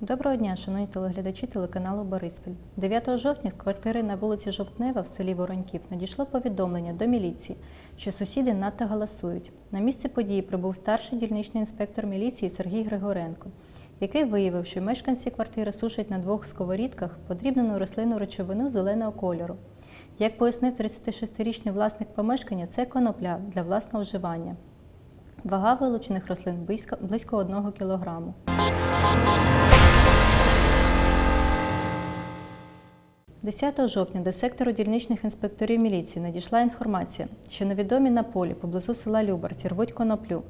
Доброго дня, шановні телеглядачі телеканалу Бориспіль. 9 жовтня з квартири на вулиці Жовтнева в селі Вороньків надійшло повідомлення до міліції, що сусіди надто галасують. На місце події прибув старший дільничний інспектор міліції Сергій Григоренко, який виявив, що мешканці квартири сушать на двох сковорідках подрібнену рослинну речовину зеленого кольору. Як пояснив 36-річний власник помешкання, це конопля для власного вживання. Вага вилучених рослин близько, близько 1 кілограму. «10 жовтня до сектору дільничних інспекторів міліції надійшла інформація, що невідомі на полі поблизу села Любарці рвуть коноплю.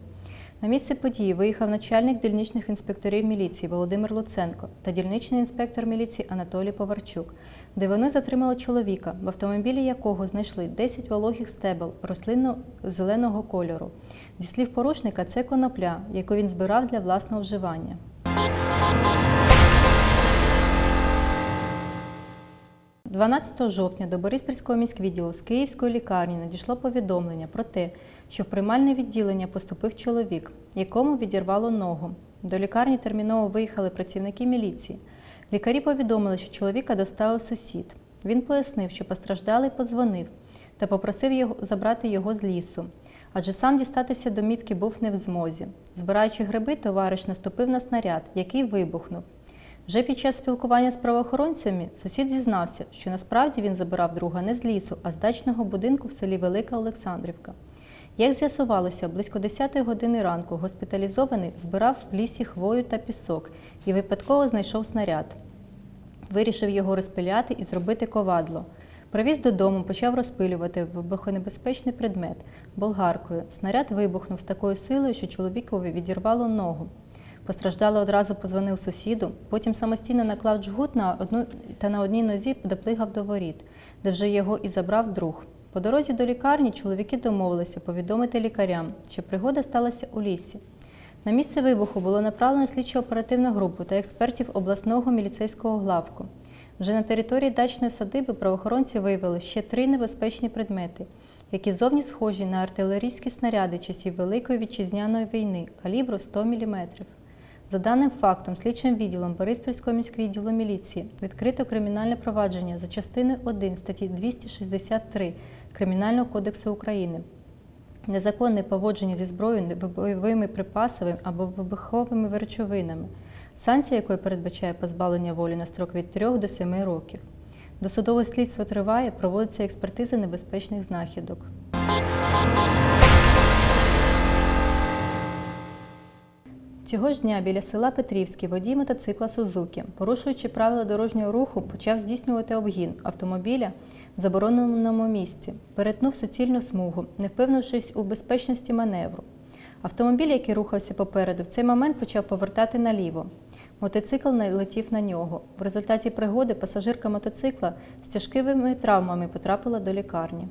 На місце події виїхав начальник дільничних інспекторів міліції Володимир Луценко та дільничний інспектор міліції Анатолій Поварчук, де вони затримали чоловіка, в автомобілі якого знайшли 10 вологих стебел рослинно-зеленого кольору. Зі слів порушника, це конопля, яку він збирав для власного вживання. – 12 жовтня до Бориспільського міськвідділу з Київської лікарні надійшло повідомлення про те, що в приймальне відділення поступив чоловік, якому відірвало ногу. До лікарні терміново виїхали працівники міліції. Лікарі повідомили, що чоловіка доставив сусід. Він пояснив, що постраждалий подзвонив та попросив його забрати його з лісу, адже сам дістатися домівки був не в змозі. Збираючи гриби, товариш наступив на снаряд, який вибухнув. Вже під час спілкування з правоохоронцями сусід зізнався, що насправді він забирав друга не з лісу, а з дачного будинку в селі Велика Олександрівка. Як з'ясувалося, близько 10 години ранку госпіталізований збирав в лісі хвою та пісок і випадково знайшов снаряд. Вирішив його розпиляти і зробити ковадло. Привіз додому, почав розпилювати вибухонебезпечний предмет болгаркою. Снаряд вибухнув з такою силою, що чоловікові відірвало ногу. Постраждалий одразу позвонив сусіду, потім самостійно наклав джгут на одну та на одній нозі доплигав до воріт, де вже його і забрав друг. По дорозі до лікарні чоловіки домовилися повідомити лікарям, що пригода сталася у лісі. На місце вибуху було направлено слідчо-оперативну групу та експертів обласного міліцейського главку. Вже на території дачної садиби правоохоронці виявили ще три небезпечні предмети, які зовні схожі на артилерійські снаряди часів Великої вітчизняної війни калібру 100 мм. За даним фактом, слідчим відділом Бориспільського міськвідділу міліції відкрито кримінальне провадження за частиною 1 статті 263 Кримінального кодексу України. Незаконне поводження зі зброєю, бойовими припасами або вибуховими речовинами, санкція якої передбачає позбавлення волі на строк від 3 до 7 років. Досудове слідство триває, проводиться експертиза небезпечних знахідок. Цього ж дня біля села Петрівське водій мотоцикла Сузуки, порушуючи правила дорожнього руху, почав здійснювати обгін автомобіля в забороненому місці, перетнув суцільну смугу, не впевнившись у безпечності маневру. Автомобіль, який рухався попереду, в цей момент почав повертати наліво. Мотоцикл налетів на нього. В результаті пригоди пасажирка мотоцикла з тяжкими травмами потрапила до лікарні.